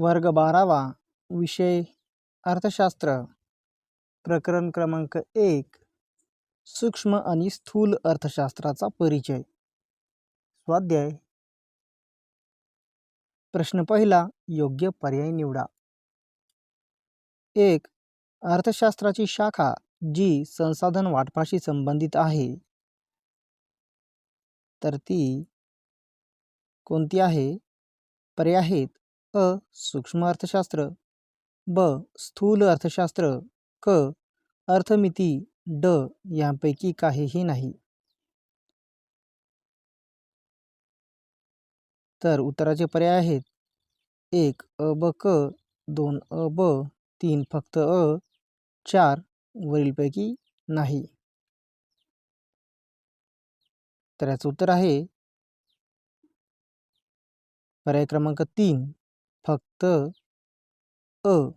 वर्ग बारावा विषय अर्थशास्त्र. प्रकरण क्रमांक एक. सूक्ष्म आणि स्थूल अर्थशास्त्राचा परिचय. स्वाध्याय. प्रश्न पहिला योग्य पर्याय निवडा. एक अर्थशास्त्राची शाखा जी संसाधन वाटपाशी संबंधित आहे. तर ती कोणती आहे? पर्याय आहेत. अ सूक्ष्म अर्थशास्त्र ब स्थूल अर्थशास्त्र क अर्थमिती ड यांपैकी काहीही नाही. तर उत्तराचे पर्याय आहेत. एक अ ब क. दोन अ ब. तीन फक्त अ. चार वरीलपैकी नाही. तर याचं उत्तर आहे. पर्याय क्रमांक तीन. फक्त अ.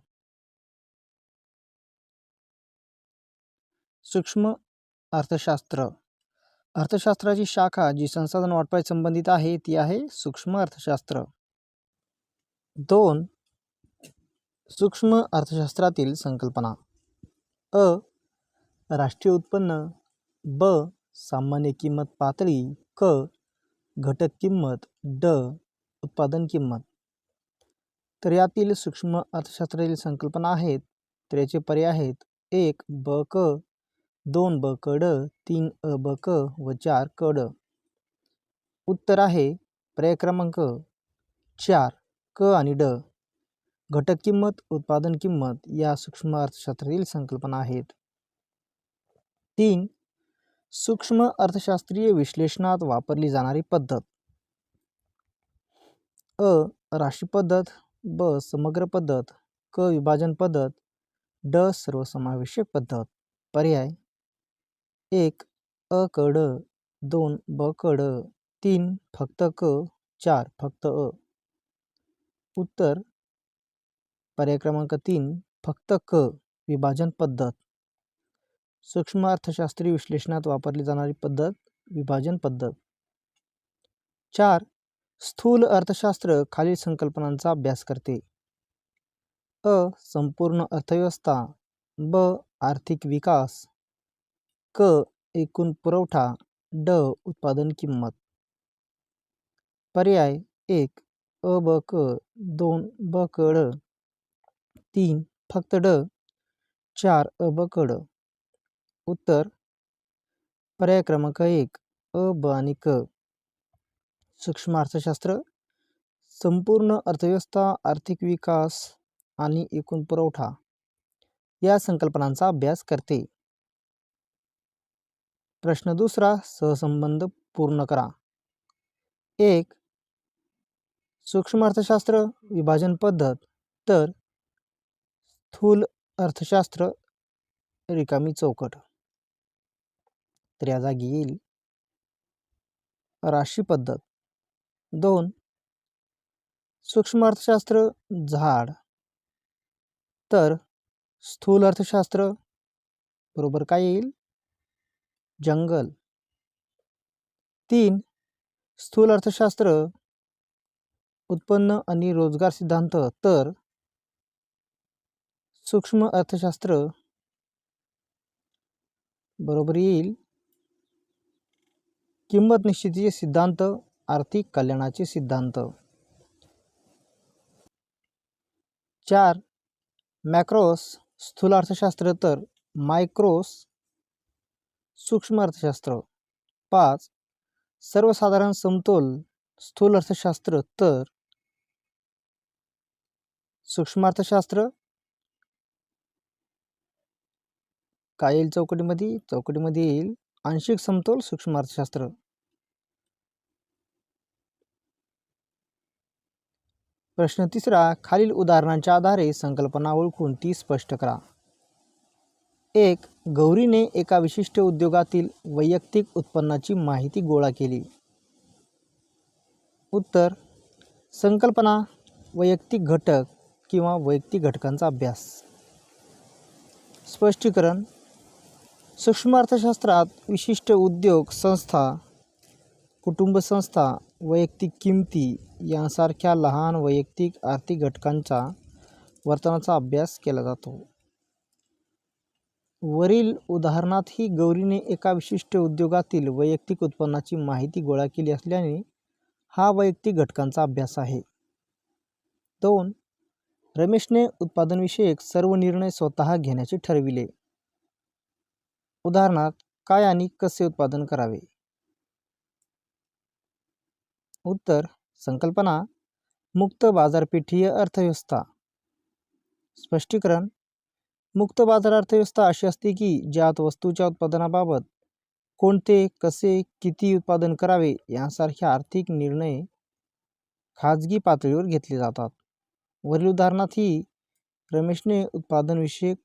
सूक्ष्म अर्थशास्त्र. अर्थशास्त्राची शाखा जी संसाधन वाटपाशी संबंधित आहे ती आहे सूक्ष्म अर्थशास्त्र. दोन. सूक्ष्म अर्थशास्त्रातील संकल्पना. अ. राष्ट्रीय उत्पन्न. ब. सामान्य किंमत पातळी. क. घटक किंमत. ड. उत्पादन किंमत. तर यातील सूक्ष्म अर्थशास्त्रातील संकल्पना आहेत. तर याचे पर्याय आहेत. एक ब क. दोन ब क ड. तीन अ ब क व चार क ड. उत्तर आहे. पर्याय क्रमांक चार क आणि ड. घटक किंमत उत्पादन किंमत या सूक्ष्म अर्थशास्त्रातील संकल्पना आहेत. तीन सूक्ष्म अर्थशास्त्रीय विश्लेषणात वापरली जाणारी पद्धत. अ राशी पद्धत ब समग्र पद्धत क विभाजन पद्धत ड सर्वसमावेशक पद्धत. पर्याय. एक अ क ड दोन ब क ड तीन फक्त क चार फक्त अ. उत्तर. पर्याय क्रमांक तीन फक्त क विभाजन पद्धत. सूक्ष्म अर्थशास्त्रीय विश्लेषणात वापरली जाणारी पद्धत विभाजन पद्धत. चार स्थूल अर्थशास्त्र खालील संकल्पनांचा अभ्यास करते. अ. संपूर्ण अर्थव्यवस्था. ब. आर्थिक विकास. क. एकूण पुरवठा. ड. उत्पादन किंमत. पर्याय एक. अ. ब. क. दोन. ब. क. ड. तीन. फक्त ड. चार. अ. ब. क. ड. उत्तर. पर्याय क्रमांक एक. अ. ब. आणि क. सूक्ष्म अर्थशास्त्र संपूर्ण अर्थव्यवस्था आर्थिक विकास आणि एकूण पुरवठा या संकल्पनांचा अभ्यास करते. प्रश्न दुसरा सहसंबंध पूर्ण करा. एक सूक्ष्म अर्थशास्त्र विभाजन पद्धत तर स्थूल अर्थशास्त्र रिकामी चौकट. तर या जागी येईल. राशी पद्धत. दोन. सूक्ष्म अर्थशास्त्र झाड. तर स्थूल अर्थशास्त्र बरोबर काय येईल? जंगल. तीन. स्थूल अर्थशास्त्र उत्पन्न आणि रोजगार सिद्धांत. तर सूक्ष्म अर्थशास्त्र बरोबर येईल. किंमत निश्चितीचे सिद्धांत आर्थिक कल्याणाचे सिद्धांत. चार मॅक्रोस स्थूल अर्थशास्त्र तर मायक्रोस सूक्ष्म अर्थशास्त्र. पाच सर्वसाधारण समतोल स्थूल अर्थशास्त्र तर सूक्ष्म अर्थशास्त्र. काय येईल चौकटीमध्ये चौकटीमध्ये येईल आंशिक समतोल सूक्ष्म अर्थशास्त्र. प्रश्न तिसरा खालील उदाहरणांच्या आधारे संकल्पना ओळखून ती स्पष्ट करा. एक गौरीने एका विशिष्ट उद्योगातील वैयक्तिक उत्पन्नाची माहिती गोळा केली. उत्तर संकल्पना वैयक्तिक घटक किंवा वैयक्तिक घटकांचा अभ्यास. स्पष्टीकरण सूक्ष्म अर्थशास्त्रात विशिष्ट उद्योग संस्था कुटुंब संस्था वैयक्तिक किमती यांसारख्या लहान वैयक्तिक आर्थिक घटकांच्या वर्तनाचा अभ्यास केला जातो. वरील उदाहरणातही गौरीने एका विशिष्ट उद्योगातील वैयक्तिक उत्पन्नाची माहिती गोळा केली असल्याने हा वैयक्तिक घटकांचा अभ्यास आहे. दोन रमेशने उत्पादनविषयक सर्व निर्णय स्वतः घेण्याचे ठरविले. उदाहरणार्थ काय आणि कसे उत्पादन करावे? उत्तर संकल्पना मुक्त बाजारपेठीय अर्थव्यवस्था. स्पष्टीकरण मुक्त बाजार अर्थव्यवस्था अशी असते की ज्यात वस्तूच्या उत्पादनाबाबत कोणते कसे किती उत्पादन करावे यांसारखे आर्थिक निर्णय खाजगी पातळीवर घेतले जातात. वरील उदाहरणातही रमेशने उत्पादनविषयक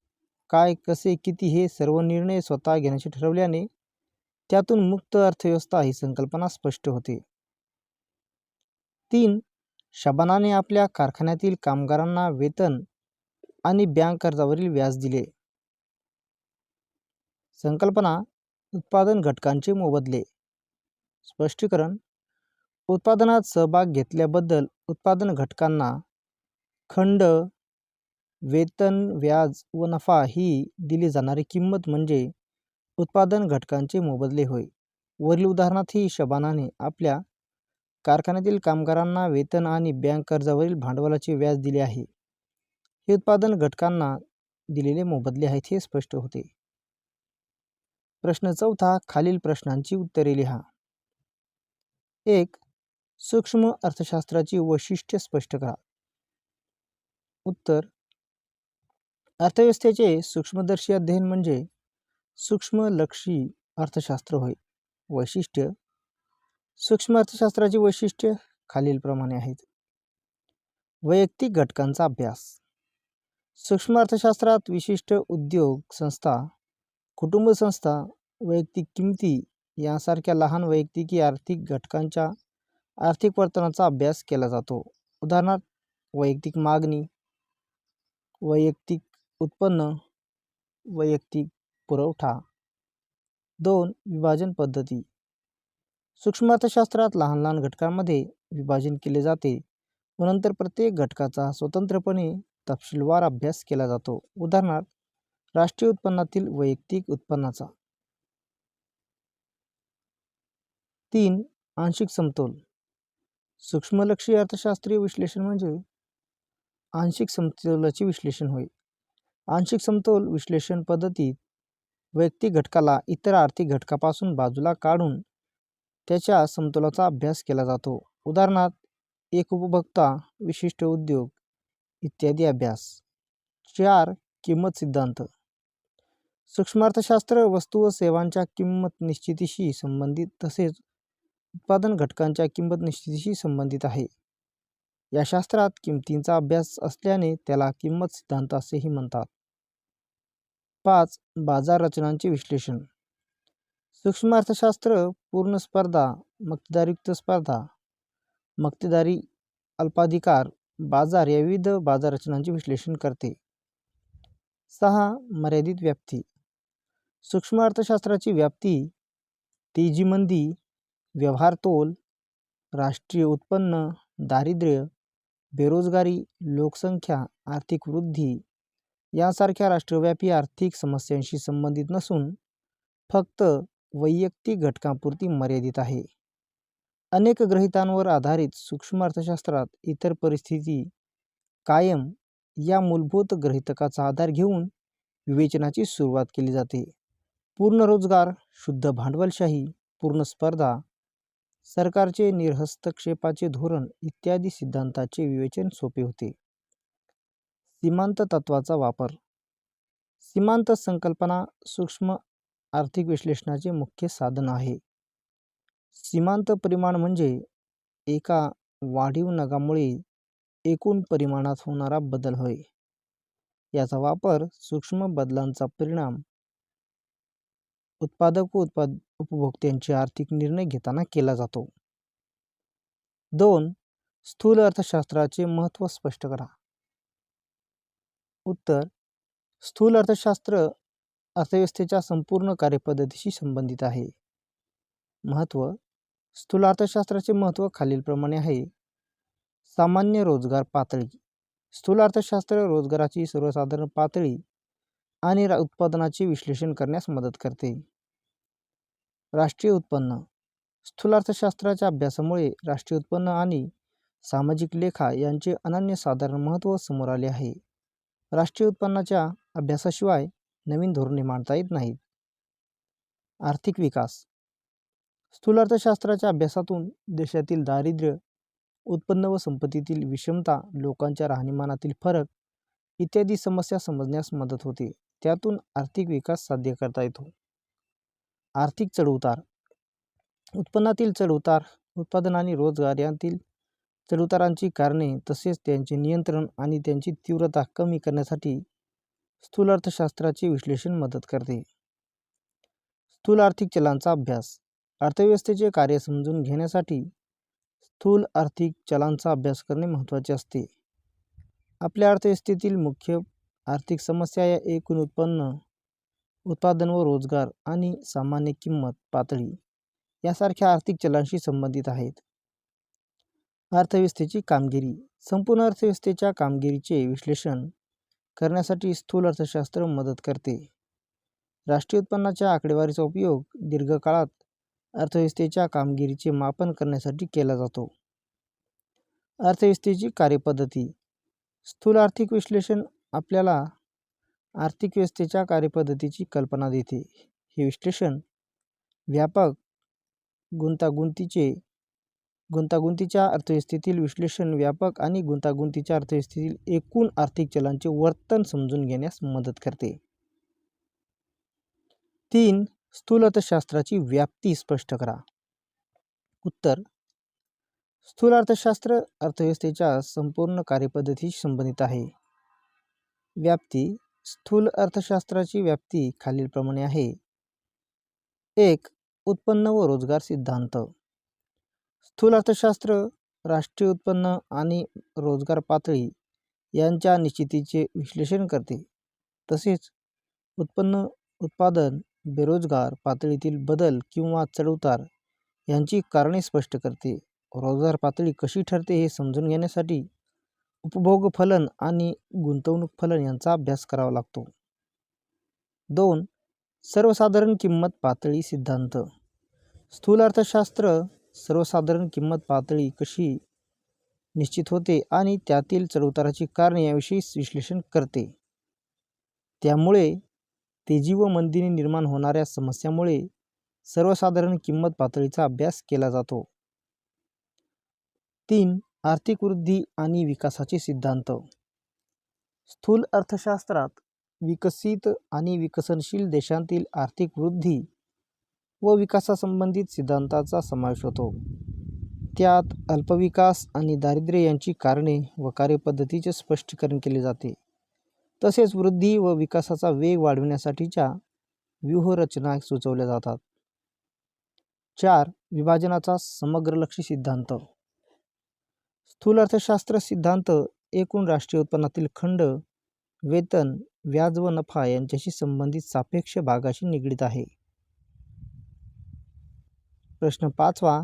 काय कसे किती हे सर्व निर्णय स्वतः घेण्याचे ठरवल्याने त्यातून मुक्त अर्थव्यवस्था ही संकल्पना स्पष्ट होते. तीन शबानाने आपल्या कारखान्यातील कामगारांना वेतन आणि बँक कर्जावरील व्याज दिले. संकल्पना उत्पादन घटकांचे मोबदले. स्पष्टीकरण उत्पादनात सहभाग घेतल्याबद्दल उत्पादन घटकांना खंड वेतन व्याज व नफा ही दिली जाणारी किंमत म्हणजे उत्पादन घटकांचे मोबदले होय. वरील उदाहरणातही शबानाने आपल्या कारखान्यातील कामगारांना वेतन आणि बँक कर्जावरील भांडवलाचे व्याज दिले आहे. हे उत्पादन घटकांना दिलेले मोबदले आहेत हे स्पष्ट होते. प्रश्न चौथा खालील प्रश्नांची उत्तरे लिहा. एक सूक्ष्म अर्थशास्त्राची वैशिष्ट्य स्पष्ट करा. उत्तर अर्थव्यवस्थेचे सूक्ष्मदर्शी अध्ययन म्हणजे सूक्ष्मलक्षी अर्थशास्त्र होय. वैशिष्ट्य सूक्ष्म अर्थशास्त्राची वैशिष्ट्ये खालीलप्रमाणे आहेत. वैयक्तिक घटकांचा अभ्यास. सूक्ष्म अर्थशास्त्रात विशिष्ट उद्योग संस्था कुटुंब संस्था वैयक्तिक किमती यासारख्या लहान वैयक्तिकी आर्थिक घटकांच्या आर्थिक वर्तनाचा अभ्यास केला जातो. उदाहरणार्थ वैयक्तिक मागणी वैयक्तिक उत्पन्न वैयक्तिक पुरवठा. दोन विभाजन पद्धती. सूक्ष्म अर्थशास्त्रात लहान लहान घटकांमध्ये विभाजन केले जाते व नंतर प्रत्येक घटकाचा स्वतंत्रपणे तपशीलवार अभ्यास केला जातो. उदाहरणार्थ राष्ट्रीय उत्पन्नातील वैयक्तिक उत्पन्नाचा. तीन आंशिक समतोल. सूक्ष्मलक्षी अर्थशास्त्रीय विश्लेषण म्हणजे आंशिक समतोलाचे विश्लेषण होय. आंशिक समतोल विश्लेषण पद्धतीत वैयक्तिक घटकाला इतर आर्थिक घटकापासून बाजूला काढून त्याच्या समतोलाचा अभ्यास केला जातो. उदाहरणार्थ एक उपभोक्ता विशिष्ट उद्योग इत्यादी अभ्यास. चार किंमत सिद्धांत. सूक्ष्म अर्थशास्त्र वस्तू व सेवांच्या किंमत निश्चितीशी संबंधित तसेच उत्पादन घटकांच्या किंमत निश्चितीशी संबंधित आहे. या शास्त्रात किमतींचा अभ्यास असल्याने त्याला किंमत सिद्धांत असेही म्हणतात. पाच बाजार रचनांचे विश्लेषण. सूक्ष्म अर्थशास्त्र पूर्ण स्पर्धा मक्तेदारयुक्त स्पर्धा मक्तेदारी अल्पाधिकार बाजार या विविध बाजार रचनांचे विश्लेषण करते. सहा मर्यादित व्याप्ती. सूक्ष्म अर्थशास्त्राची व्याप्ती तेजी मंदी व्यवहार तोल राष्ट्रीय उत्पन्न दारिद्र्य बेरोजगारी लोकसंख्या आर्थिक वृद्धी यासारख्या राष्ट्रव्यापी आर्थिक समस्यांशी संबंधित नसून फक्त वैयक्तिक घटकांपुरती मर्यादित आहे. अनेक ग्रहितांवर आधारित सूक्ष्म अर्थशास्त्रात इतर परिस्थिती कायम या मूलभूत ग्रहितकाचा आधार घेऊन विवेचनाची सुरुवात केली जाते. पूर्ण रोजगार शुद्ध भांडवलशाही पूर्ण स्पर्धा सरकारचे निर्हस्तक्षेपाचे धोरण इत्यादी सिद्धांताचे विवेचन सोपे होते. सीमांत तत्वाचा वापर. सीमांत संकल्पना सूक्ष्म आर्थिक विश्लेषणाचे मुख्य साधन आहे. सीमांत परिमाण म्हणजे एका वाढीव नगामुळे एकूण परिमाणात होणारा बदल होय. याचा वापर सूक्ष्म बदलांचा परिणाम उत्पादक व उत्पाद उपभोक्त्यांचे आर्थिक निर्णय घेताना केला जातो. दोन स्थूल अर्थशास्त्राचे महत्त्व स्पष्ट करा. उत्तर स्थूल अर्थशास्त्र अर्थव्यवस्थेच्या संपूर्ण कार्यपद्धतीशी संबंधित आहे. महत्त्व स्थूल अर्थशास्त्राचे महत्त्व खालीलप्रमाणे आहे. सामान्य रोजगार पातळी स्थूल अर्थशास्त्र रोजगाराची सर्वसाधारण पातळी आणि रा उत्पादनाचे विश्लेषण करण्यास मदत करते. राष्ट्रीय उत्पन्न स्थूल अर्थशास्त्राच्या अभ्यासामुळे राष्ट्रीय उत्पन्न आणि सामाजिक लेखा यांचे अनन्यसाधारण महत्त्व समोर आले आहे. राष्ट्रीय उत्पन्नाच्या अभ्यासाशिवाय नवीन धोरणे मांडता येत नाहीत. आर्थिक विकास. स्थूल अर्थशास्त्राच्या अभ्यासातून देशातील दारिद्र्य उत्पन्न व संपत्तीतील विषमता लोकांच्या राहणीमानातील फरक इत्यादी समस्या समजण्यास मदत होते. त्यातून आर्थिक विकास साध्य करता येतो. आर्थिक चढउतार. उत्पन्नातील चढउतार उत्पादन आणि रोजगार यांतील चढउतारांची कारणे तसेच त्यांचे नियंत्रण आणि त्यांची तीव्रता कमी करण्यासाठी स्थूल अर्थशास्त्राचे विश्लेषण मदत करते. स्थूल आर्थिक चलांचा अभ्यास. अर्थव्यवस्थेचे कार्य समजून घेण्यासाठी स्थूल आर्थिक चलांचा अभ्यास करणे महत्त्वाचे असते. आपल्या अर्थव्यवस्थेतील मुख्य आर्थिक समस्या या एकूण उत्पन्न उत्पादन व रोजगार आणि सामान्य किंमत पातळी यासारख्या आर्थिक चलांशी संबंधित आहेत. अर्थव्यवस्थेची कामगिरी. संपूर्ण अर्थव्यवस्थेच्या कामगिरीचे विश्लेषण करण्यासाठी स्थूल अर्थशास्त्र मदत करते. राष्ट्रीय उत्पन्नाच्या आकडेवारीचा उपयोग दीर्घकाळात अर्थव्यवस्थेच्या कामगिरीचे मापन करण्यासाठी केला जातो. अर्थव्यवस्थेची कार्यपद्धती. स्थूल आर्थिक विश्लेषण आपल्याला आर्थिक व्यवस्थेच्या कार्यपद्धतीची कल्पना देते. हे विश्लेषण व्यापक गुंतागुंतीचे गुंतागुंतीच्या अर्थव्यवस्थेतील विश्लेषण व्यापक आणि गुंतागुंतीच्या अर्थव्यवस्थेतील एकूण आर्थिक चलांचे वर्तन समजून घेण्यास मदत करते. तीन स्थूल अर्थशास्त्राची व्याप्ती स्पष्ट करा. उत्तर स्थूल अर्थशास्त्र अर्थव्यवस्थेच्या संपूर्ण कार्यपद्धतीशी संबंधित आहे. व्याप्ती स्थूल अर्थशास्त्राची व्याप्ती खालीलप्रमाणे आहे. एक उत्पन्न व रोजगार सिद्धांत. स्थूल अर्थशास्त्र राष्ट्रीय उत्पन्न आणि रोजगार पातळी यांच्या निश्चितीचे विश्लेषण करते. तसेच उत्पन्न उत्पादन बेरोजगार पातळीतील बदल किंवा चढउतार यांची कारणे स्पष्ट करते. रोजगार पातळी कशी ठरते हे समजून घेण्यासाठी उपभोग फलन आणि गुंतवणूक फलन यांचा अभ्यास करावा लागतो. दोन सर्वसाधारण किंमत पातळी सिद्धांत. स्थूल अर्थशास्त्र सर्वसाधारण किंमत पातळी कशी निश्चित होते आणि त्यातील चढउताराची कारणे याविषयी विश्लेषण करते. त्यामुळे तेजी व मंदीने निर्माण होणाऱ्या समस्यामुळे सर्वसाधारण किंमत पातळीचा अभ्यास केला जातो. तीन आर्थिक वृद्धी आणि विकासाचे सिद्धांत. स्थूल अर्थशास्त्रात विकसित आणि विकसनशील देशांतील आर्थिक वृद्धी व विकासासंबंधित सिद्धांताचा समावेश होतो. त्यात अल्पविकास आणि दारिद्र्य यांची कारणे व कार्यपद्धतीचे स्पष्टीकरण केले जाते. तसेच वृद्धी व विकासाचा वेग वाढविण्यासाठीच्या व्यूहरचना सुचवल्या जातात. चार विभाजनाचा समग्रलक्षी सिद्धांत. स्थूल अर्थशास्त्र सिद्धांत एकूण राष्ट्रीय उत्पन्नातील खंड वेतन व्याज व नफा यांच्याशी संबंधित सापेक्ष भागाशी निगडीत आहे. प्रश्न पाचवा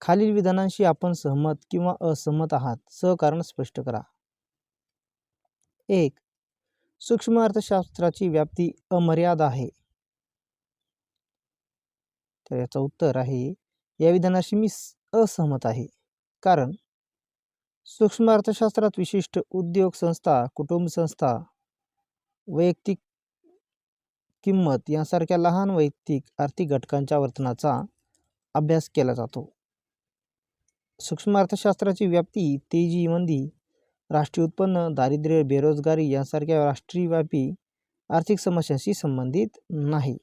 खालील विधानांशी आपण सहमत किंवा असहमत आहात सहकारण स्पष्ट करा. एक सूक्ष्म अर्थशास्त्राची व्याप्ती अमर्याद आहे. तर याचं उत्तर आहे या विधानाशी मी असहमत आहे. कारण सूक्ष्म अर्थशास्त्रात विशिष्ट उद्योग संस्था कुटुंब संस्था वैयक्तिक किंमत यांसारख्या लहान वैयक्तिक आर्थिक घटकांच्या वर्तनाचा अभ्यास केला जातो. सूक्ष्म अर्थशास्त्राची व्याप्ती तेजी मंदी राष्ट्रीय उत्पन्न दारिद्र्य बेरोजगारी यांसारख्या राष्ट्रीयव्यापी आर्थिक समस्यांशी संबंधित नाही.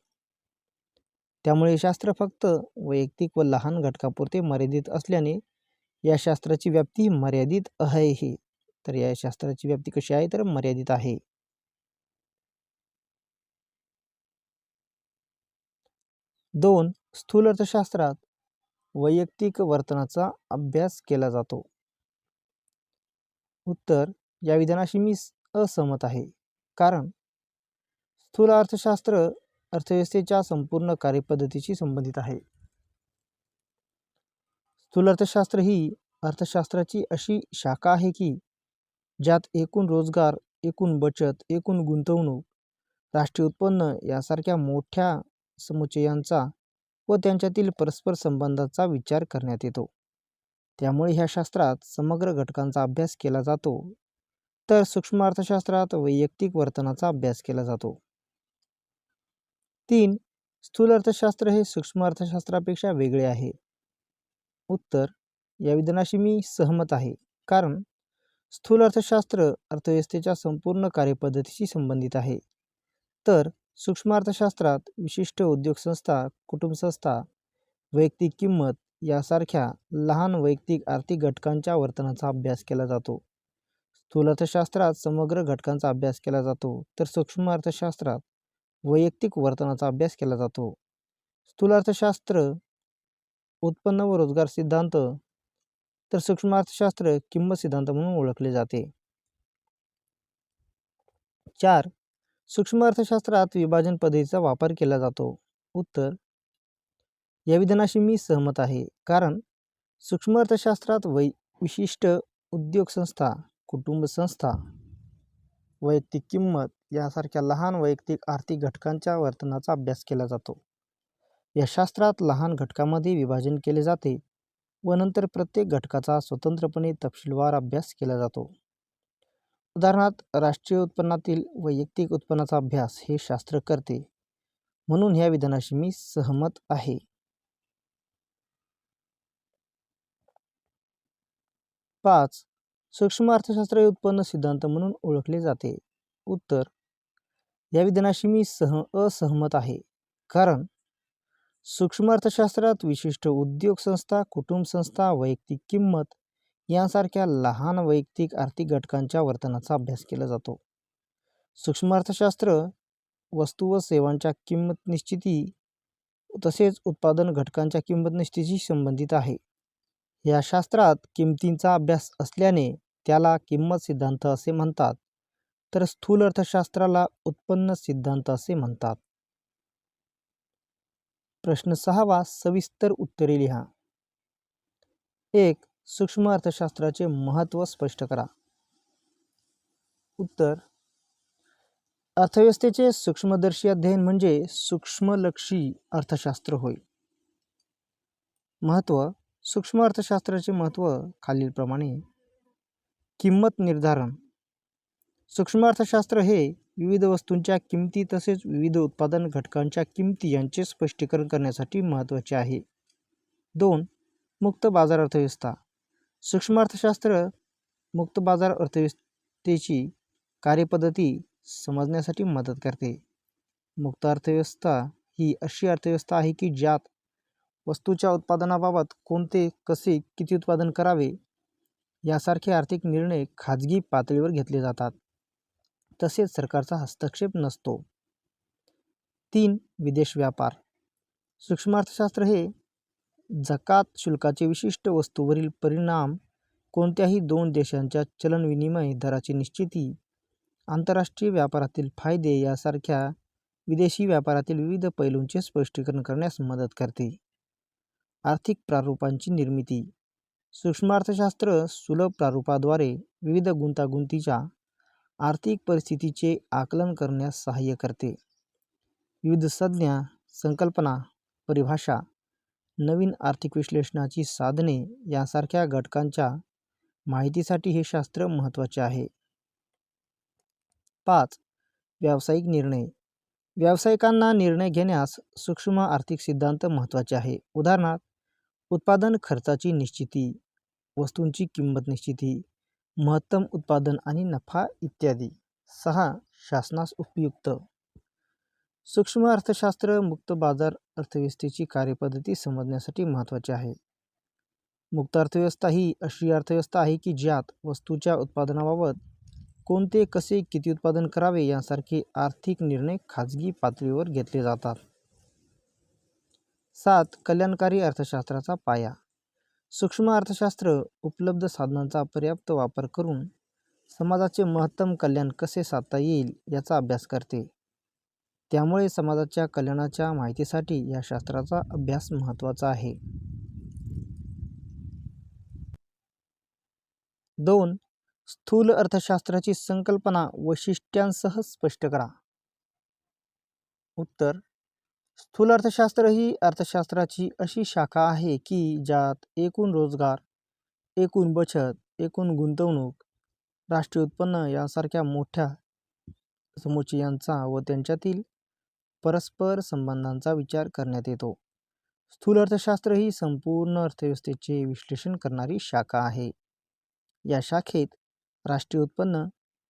त्यामुळे शास्त्र फक्त वैयक्तिक व लहान घटकापुरते मर्यादित असल्याने या शास्त्राची व्याप्ती मर्यादित आहे. तर या शास्त्राची व्याप्ती कशी आहे? तर मर्यादित आहे. दोन स्थूल अर्थशास्त्रात वैयक्तिक वर्तनाचा अभ्यास केला जातो. उत्तर या विधानाशी मी असहमत आहे. कारण स्थूल अर्थशास्त्र अर्थव्यवस्थेच्या संपूर्ण कार्यपद्धतीशी संबंधित आहे. स्थूल अर्थशास्त्र ही अर्थशास्त्राची अशी शाखा आहे की ज्यात एकूण रोजगार एकूण बचत एकूण गुंतवणूक राष्ट्रीय उत्पन्न यासारख्या मोठ्या समुच्चयांचा व त्यांच्यातील परस्पर संबंधाचा विचार करण्यात येतो. त्यामुळे ह्या शास्त्रात समग्र घटकांचा अभ्यास केला जातो. तर सूक्ष्म अर्थशास्त्रात वैयक्तिक वर्तनाचा अभ्यास केला जातो. तीन स्थूल अर्थशास्त्र हे सूक्ष्म अर्थशास्त्रापेक्षा वेगळे आहे. उत्तर या विधानाशी मी सहमत आहे. कारण स्थूल अर्थशास्त्र अर्थव्यवस्थेच्या संपूर्ण कार्यपद्धतीशी संबंधित आहे. तर सूक्ष्म अर्थशास्त्रात विशिष्ट उद्योग संस्था कुटुंब संस्था वैयक्तिक किंमत यासारख्या लहान वैयक्तिक आर्थिक घटकांच्या वर्तनाचा अभ्यास केला जातो. स्थूल अर्थशास्त्रात समग्र घटकांचा अभ्यास केला जातो तर सूक्ष्म अर्थशास्त्रात वैयक्तिक वर्तनाचा अभ्यास केला जातो. स्थूल अर्थशास्त्र उत्पन्न व रोजगार सिद्धांत तर सूक्ष्म अर्थशास्त्र किंमत सिद्धांत म्हणून ओळखले जाते. चार सूक्ष्म अर्थशास्त्रात विभाजन पद्धतीचा वापर केला जातो. उत्तर या विधानाशी मी सहमत आहे. कारण सूक्ष्म अर्थशास्त्रात वै विशिष्ट उद्योग संस्था कुटुंब संस्था वैयक्तिक किंमत यासारख्या लहान वैयक्तिक आर्थिक घटकांच्या वर्तनाचा अभ्यास केला जातो. या शास्त्रात लहान घटकामध्ये विभाजन केले जाते व नंतर प्रत्येक घटकाचा स्वतंत्रपणे तपशीलवार अभ्यास केला जातो. उदाहरणार्थ राष्ट्रीय उत्पन्नातील वैयक्तिक उत्पन्नाचा अभ्यास हे शास्त्र करते. म्हणून ह्या विधानाशी मी सहमत आहे. पाच. सूक्ष्म अर्थशास्त्र हे उत्पन्न सिद्धांत म्हणून ओळखले जाते. उत्तर. या विधानाशी मी सह असहमत आहे. कारण सूक्ष्म अर्थशास्त्रात विशिष्ट उद्योग संस्था कुटुंब संस्था वैयक्तिक किंमत यांसारख्या लहान वैयक्तिक आर्थिक घटकांच्या वर्तनाचा अभ्यास केला जातो. सूक्ष्म अर्थशास्त्र वस्तू व सेवांच्या किंमत निश्चिती तसेच उत्पादन घटकांच्या किंमत निश्चितीशी संबंधित आहे. या शास्त्रात किमतींचा अभ्यास असल्याने त्याला किंमत सिद्धांत असे म्हणतात तर स्थूल अर्थशास्त्राला उत्पन्न सिद्धांत असे म्हणतात. प्रश्न सहावा सविस्तर उत्तरे लिहा. एक सूक्ष्म अर्थशास्त्राचे महत्त्व स्पष्ट करा. उत्तर अर्थव्यवस्थेचे सूक्ष्मदर्शी अध्ययन म्हणजे सूक्ष्मलक्षी अर्थशास्त्र होय. महत्त्व सूक्ष्म अर्थशास्त्राचे महत्त्व खालीलप्रमाणे. किंमत निर्धारण सूक्ष्म अर्थशास्त्र हे विविध वस्तूंच्या किमती तसेच विविध उत्पादन घटकांच्या किमती यांचे स्पष्टीकरण करण्यासाठी महत्त्वाचे आहे. दोन मुक्त बाजार अर्थव्यवस्था सूक्ष्म अर्थशास्त्र मुक्त बाजार अर्थव्यवस्थेची कार्यपद्धती समजण्यासाठी मदत करते. मुक्त अर्थव्यवस्था ही अशी अर्थव्यवस्था आहे की ज्यात वस्तूच्या उत्पादनाबाबत कोणते कसे किती उत्पादन करावे यासारखे आर्थिक निर्णय खाजगी पातळीवर घेतले जातात. तसेच सरकारचा हस्तक्षेप नसतो. तीन विदेश व्यापार. सूक्ष्म अर्थशास्त्र हे जकात शुल्काचे विशिष्ट वस्तूवरील परिणाम कोणत्याही दोन देशांच्या चलन विनिमय दराची निश्चिती आंतरराष्ट्रीय व्यापारातील फायदे यासारख्या विदेशी व्यापारातील विविध पैलूंचे स्पष्टीकरण करण्यास मदत करते. आर्थिक प्रारूपांची निर्मिती. सूक्ष्म अर्थशास्त्र सुलभ प्रारूपाद्वारे विविध गुंतागुंतीच्या आर्थिक परिस्थितीचे आकलन करण्यास सहाय्य करते. विविध संज्ञा संकल्पना परिभाषा नवीन आर्थिक विश्लेषणाची साधने यासारख्या घटकांच्या माहितीसाठी हे शास्त्र महत्त्वाचे आहे. पाच. व्यावसायिक निर्णय. व्यावसायिकांना निर्णय घेण्यास सूक्ष्म आर्थिक सिद्धांत महत्त्वाचे आहे. उदाहरणार्थ उत्पादन खर्चाची निश्चिती वस्तूंची किंमत निश्चिती महत्तम उत्पादन आणि नफा इत्यादी. सहा. शासनास उपयुक्त. सूक्ष्म अर्थशास्त्र मुक्त बाजार अर्थव्यवस्थेची कार्यपद्धती समजण्यासाठी महत्त्वाचे आहे. मुक्त अर्थव्यवस्था ही अशी अर्थव्यवस्था आहे की ज्यात वस्तूच्या उत्पादनाबाबत कोणते कसे किती उत्पादन करावे यासारखे आर्थिक निर्णय खाजगी पातळीवर घेतले जातात. सात कल्याणकारी अर्थशास्त्राचा पाया. सूक्ष्म अर्थशास्त्र उपलब्ध साधनांचा पर्याप्त वापर करून समाजाचे महत्तम कल्याण कसे साधता येईल याचा अभ्यास करते. त्यामुळे समाजाच्या कल्याणाच्या माहितीसाठी या शास्त्राचा अभ्यास महत्त्वाचा आहे. दोन. स्थूल अर्थशास्त्राची संकल्पना वैशिष्ट्यांसह स्पष्ट करा. उत्तर. स्थूल अर्थशास्त्र ही अर्थशास्त्राची अशी शाखा आहे की ज्यात एकूण रोजगार एकूण बचत एकूण गुंतवणूक राष्ट्रीय उत्पन्न यासारख्या मोठ्या समुचयांचा व त्यांच्यातील परस्पर संबंधांचा विचार करण्यात येतो. स्थूल अर्थशास्त्र ही संपूर्ण अर्थव्यवस्थेचे विश्लेषण करणारी शाखा आहे. या शाखेत राष्ट्रीय उत्पन्न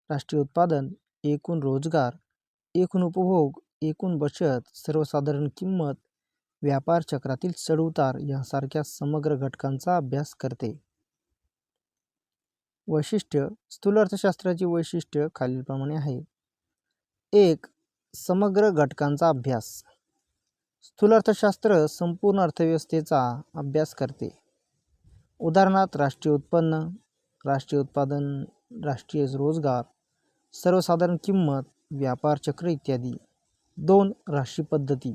राष्ट्रीय उत्पादन एकूण रोजगार एकूण उपभोग एकूण बचत सर्वसाधारण किंमत व्यापार चक्रातील चढउतार यासारख्या समग्र घटकांचा अभ्यास करते. वैशिष्ट्य स्थूल अर्थशास्त्राची वैशिष्ट्य खालीलप्रमाणे आहे. एक समग्र घटकांचा अभ्यास. स्थूल अर्थशास्त्र संपूर्ण अर्थव्यवस्थेचा अभ्यास करते. उदाहरणार्थ राष्ट्रीय उत्पन्न राष्ट्रीय उत्पादन राष्ट्रीय रोजगार सर्वसाधारण किंमत व्यापार चक्र इत्यादी. दोन राशी पद्धती.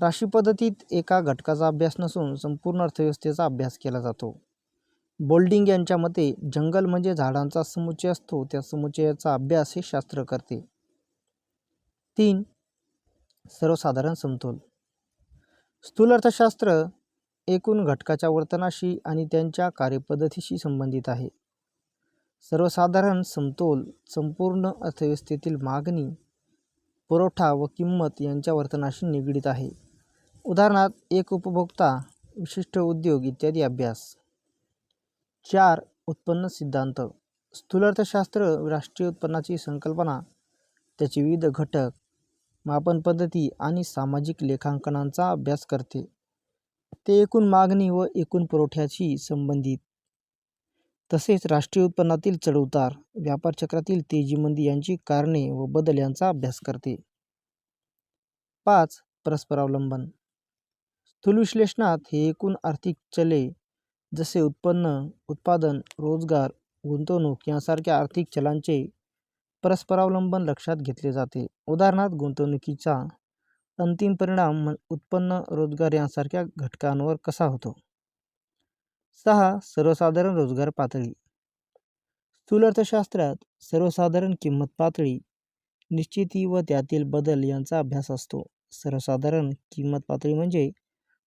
राशी पद्धतीत एका घटकाचा अभ्यास नसून संपूर्ण अर्थव्यवस्थेचा अभ्यास केला जातो. बोल्डिंग यांच्या मते जंगल म्हणजे झाडांचा समुच्चय असतो त्या समुच्चयाचा अभ्यास हे शास्त्र करते. तीन. सर्वसाधारण समतोल. स्थूल अर्थशास्त्र एकूण घटकाच्या वर्तनाशी आणि त्यांच्या कार्यपद्धतीशी संबंधित आहे. सर्वसाधारण समतोल संपूर्ण अर्थव्यवस्थेतील मागणी पुरवठा व किंमत यांच्या वर्तनाशी निगडीत आहे. उदाहरणार्थ एक उपभोक्ता विशिष्ट उद्योग इत्यादी अभ्यास. चार. उत्पन्न सिद्धांत. स्थूल अर्थशास्त्र राष्ट्रीय उत्पन्नाची संकल्पना त्याचे विविध घटक मापन पद्धती आणि सामाजिक लेखांकनांचा अभ्यास करते. ते एकूण मागणी व एकूण पुरवठ्याशी संबंधित. तसेच राष्ट्रीय उत्पन्नातील चढउतार व्यापार चक्रातील तेजीमंदी यांची कारणे व बदल यांचा अभ्यास करते. पाच परस्परावलंबन स्थूल विश्लेषणात हे एकूण आर्थिक चले जसे उत्पन्न उत्पादन रोजगार गुंतवणूक यांसारख्या आर्थिक चलांचे परस्परावलंबन लक्षात घेतले जाते. उदाहरणार्थ गुंतवणुकीचा अंतिम परिणाम उत्पन्न रोजगार यांसारख्या घटकांवर कसा होतो? सहा सर्वसाधारण रोजगार पातळी. स्थूल अर्थशास्त्रात सर्वसाधारण किंमत पातळी निश्चिती व त्यातील बदल यांचा अभ्यास असतो. सर्वसाधारण किंमत पातळी म्हणजे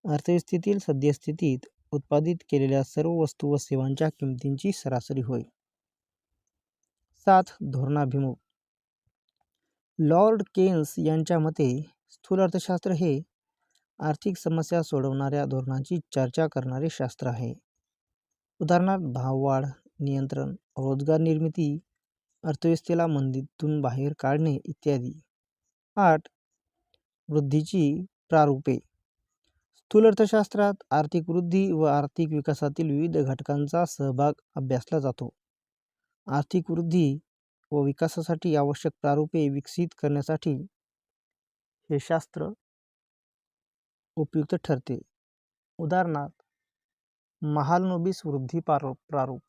अर्थव्यवस्थेतील सद्यस्थितीत उत्पादित केलेल्या सर्व वस्तू व सेवांच्या किमतींची सरासरी होय. सात धोरणाभिमुख. लॉर्ड केन्स यांच्या मते स्थूल अर्थशास्त्र हे आर्थिक समस्या सोडवणाऱ्या धोरणांची चर्चा करणारे शास्त्र आहे. उदाहरणार्थ भाववाढ नियंत्रण रोजगार निर्मिती अर्थव्यवस्थेला मंदीतून बाहेर काढणे इत्यादी. आठ वृद्धीची प्रारूपे. स्थूल अर्थशास्त्रात आर्थिक वृद्धी व आर्थिक विकासातील विविध घटकांचा सहभाग अभ्यासला जातो. आर्थिक वृद्धी व विकासासाठी आवश्यक प्रारूपे विकसित करण्यासाठी हे शास्त्र उपयुक्त ठरते. उदाहरणार्थ महालनोबिस वृद्धी प्रारूप प्रारूप.